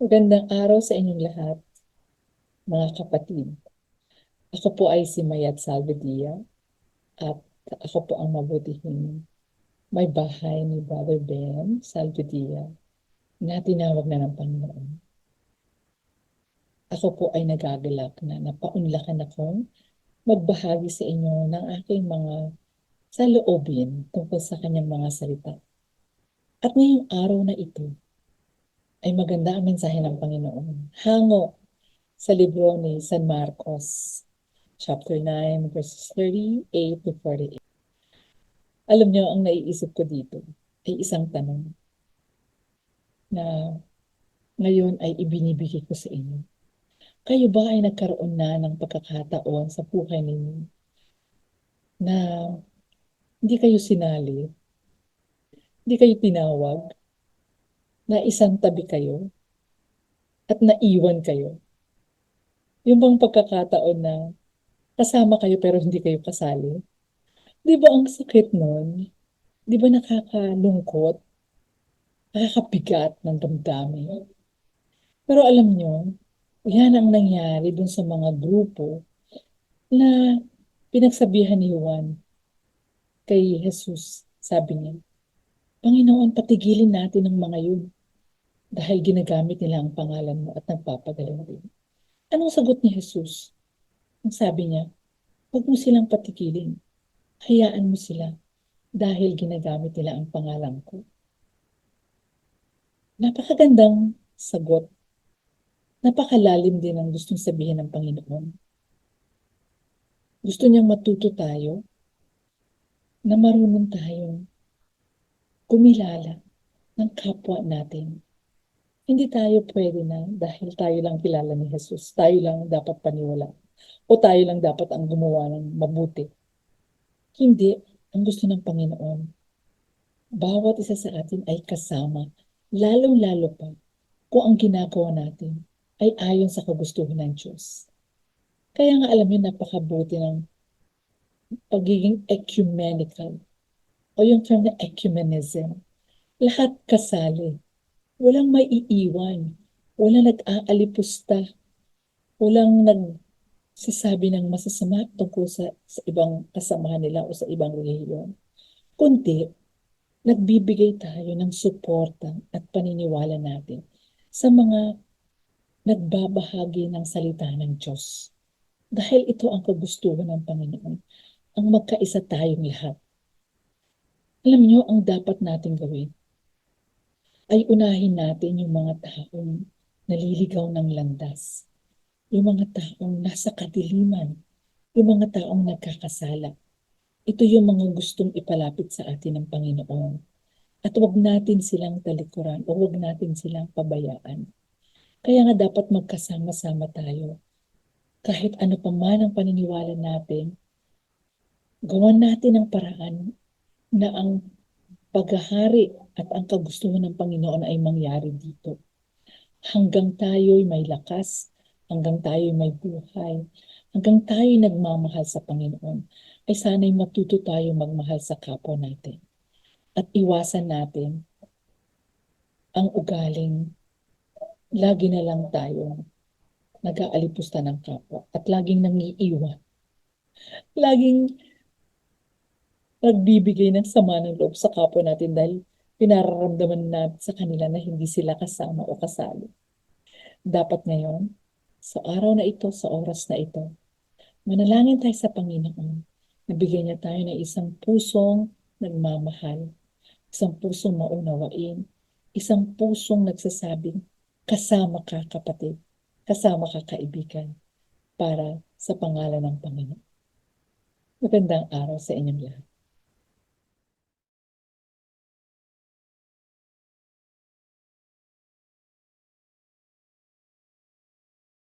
Magandang araw sa inyong lahat, mga kapatid. Ako po ay si Mayat Salvadia at ako po ang mabutihing may bahay ni Brother Ben Salvadia na tinawag na ng Panginoon. Ako po ay nagagalak na napaunlakan akong magbahagi sa inyo ng aking mga saloobin tungkol sa kanyang mga salita. At ngayong araw na ito, ay maganda ang mensahe ng Panginoon. Hango sa libro ni San Marcos, chapter 9, verses 38 to 48. Alam niyo, ang naiisip ko dito ay isang tanong na ngayon ay ibinibigay ko sa inyo. Kayo ba ay nagkaroon na ng pagkakataon sa buhay ninyo na hindi kayo sinali, hindi kayo tinawag, na isang tabi kayo at naiwan kayo. Yung bang pagkakataon na kasama kayo pero hindi kayo kasali? Di ba ang sakit nun? Di ba nakakalungkot? Nakakabigat ng damdamin? Pero alam nyo, yan ang nangyari dun sa mga grupo na pinagsabihan ni Juan kay Jesus. Sabi niya, Panginoon, patigilin natin ang mga yun dahil ginagamit nila ang pangalan mo at nagpapagaling din. Anong sagot ni Jesus? Ang sabi niya, huwag mo silang patigilin. Hayaan mo sila dahil ginagamit nila ang pangalan ko. Napakagandang sagot. Napakalalim din ang gustong sabihin ng Panginoon. Gusto niyang matuto tayo na marunong tayong kumilala ng kapwa natin hindi tayo pwede na dahil tayo lang kilala ni Jesus. Tayo lang dapat paniwala. O tayo lang dapat ang gumawa ng mabuti. Hindi. Ang gusto ng Panginoon. Bawat isa sa atin ay kasama. Lalong-lalo pa kung ang ginagawa natin ay ayon sa kagustuhan ng Diyos. Kaya nga alam niyo napakabuti ng pagiging ecumenical o yung term na ecumenism. Lahat kasali walang may iiwan, walang nag-aalipusta, walang nagsasabi ng masasama tungkol sa, sa ibang kasamahan nila o sa ibang relihiyon. Kundi, nagbibigay tayo ng suporta at paniniwala natin sa mga nagbabahagi ng salita ng Diyos. Dahil ito ang kagustuhan ng Panginoon, ang magkaisa tayong lahat. Alam niyo ang dapat nating gawin ay unahin natin yung mga taong naliligaw ng landas, yung mga taong nasa kadiliman, yung mga taong nagkakasala. Ito yung mga gustong ipalapit sa atin ng Panginoon. At huwag natin silang talikuran o huwag natin silang pabayaan. Kaya nga dapat magkasama-sama tayo. Kahit ano pa man ang paniniwala natin, gawan natin ang paraan na ang paghahari at ang kagustuhan ng Panginoon ay mangyari dito. Hanggang tayo'y may lakas, hanggang tayo'y may buhay, hanggang tayo'y nagmamahal sa Panginoon, ay sana'y matuto tayo magmahal sa kapwa natin. At iwasan natin ang ugaling lagi na lang tayo nag-aalipusta ng kapwa at laging nangiiwan. Laging nagbibigay ng sama ng loob sa kapwa natin dahil pinararamdaman natin sa kanila na hindi sila kasama o kasali. Dapat ngayon, sa araw na ito, sa oras na ito, manalangin tayo sa Panginoon. Nabigyan niya tayo ng isang pusong nagmamahal, isang pusong maunawain, isang pusong nagsasabing, kasama ka kapatid, kasama ka kaibigan, para sa pangalan ng Panginoon. Magandang araw sa inyong lahat.